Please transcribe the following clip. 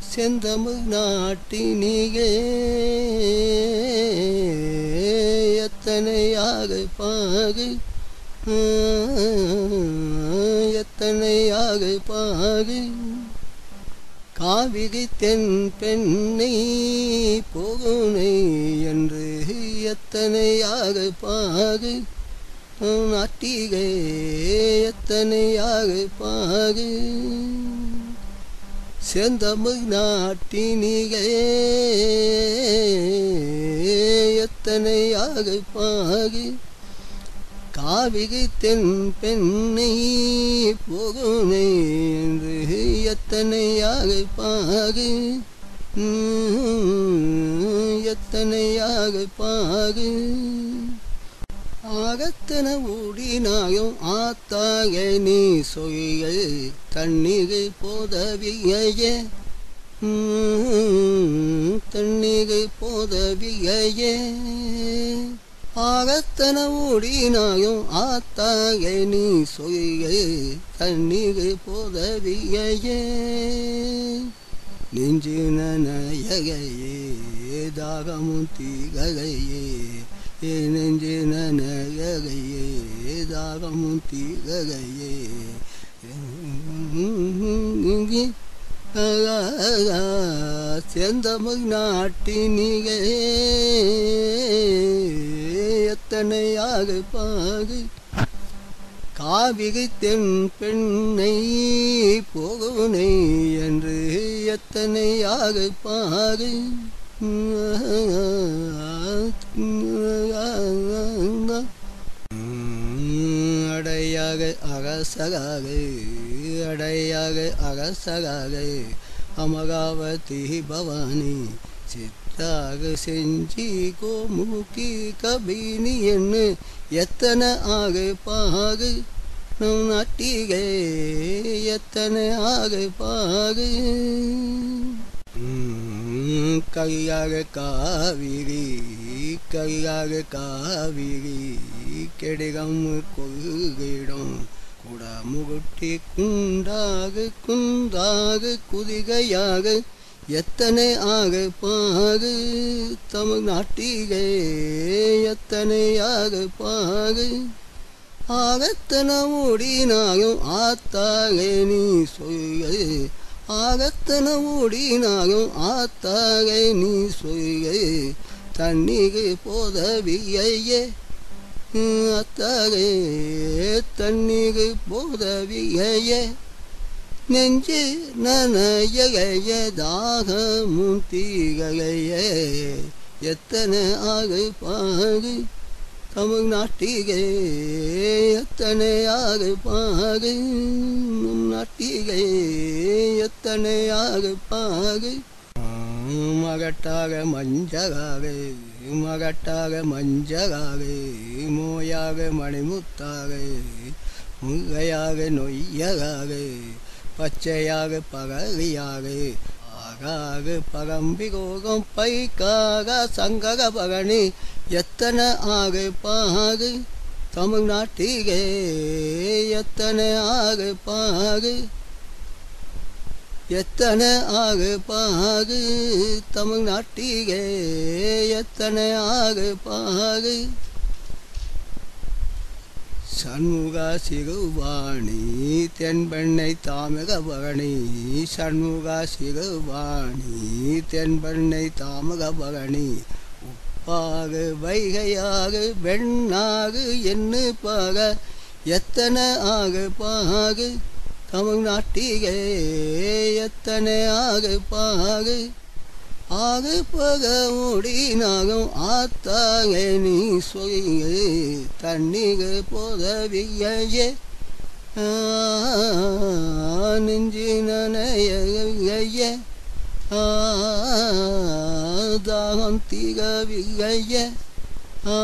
செந்தமிழ் நாட்டினியே எத்தனையாக பாகு? எத்தனையாக பாகு? காவிகை தென் பெண்ணை போகுனை என்று எத்தனையாக பாகு? நாட்டிகை எத்தனையாக பாகு? செந்தமிழ் நாட்டினிகை எத்தனையாக பாகு காவிகை தென் பெண்ணை போகுனை என்று எத்தனையாக பாகு? எத்தனையாக பாகு? ஆகத்தன ஓடினாயும் ஆத்தாய நீ சொய்கள் தண்ணீர் போதவிய தண்ணீர் போதவிய ஆகத்தன ஓடினாயும் ஆத்தாய நீ சொய்கள் தண்ணீர் போதவிய நெஞ்சின நயகையே தாகமும் தீகையே நெஞ்சின தாகமும் தீகையே செந்தமிழ் நாட்டினிகே எத்தனையாக பாகு காவிகை தென் பெண்ணை போகுனை என்று எத்தனையாக பாகு. அடையாக அகசகாக அடையாக அகசகாக அமகாவதி பவானி சித்தாக செஞ்சி கோமுகி கபினி என்று எத்தனை ஆக பாகு? நம் நாட்டிகை எத்தனை ஆக பாகு? கையாக காவிரி கையாக காவிரி கெடுகம் கொள்கிடும். குடமுகுட்டி குண்டாக குந்தாக குதிகையாக எத்தனை ஆக பாகு? தமிழ்நாட்டிகே எத்தனையாக பாகு? ஆகத்தன மூடினாகும் ஆத்தாக நீ சொல்கை ஆகத்தன மூடினாகும் ஆத்தாகை நீ சொய்கை தண்ணிகை போதவியையே. அத்தகை தண்ணிகை போதவியையே. நெஞ்சு நனைய தாகமும் தீகைய. எத்தனை ஆகை பாகு தமிழ் நாட்டிகை எத்தனையாக பாகு நம் நாட்டிகை எத்தனையாக ஆக பாகு மகட்டாக மஞ்சகாக மகட்டாக மஞ்சகாக மோயாக மணிமுத்தாக முகையாக நொய்யகாக பச்சையாக பகலியாக ஆகாக பகம்பி கோகம் பைக்காக சங்கக பகனி எத்தனை ஆக பாகு தமிழ்நாட்டிகே எத்தனை ஆக பாகு எத்தனை ஆக பாகு தமிழ்நாட்டிகே எத்தனை ஆக பாகு சண்முகா சிறுவாணி தென்பெண்ணை தாமக பகனி சண்முகா சிறுவாணி தென்பெண்ணை தாமக பகனி உப்பாக வைகையாக வெண்ணாகு என்னு பாக எத்தனை ஆக பாகு? தமிழ்நாட்டிகே எத்தனை ஆக பாகு? ஆக பக ஓடினாகும் ஆத்தாக நீ சொய்க தண்ணீக போதவியே ஆ தாகம் திகவிகைய ஆ.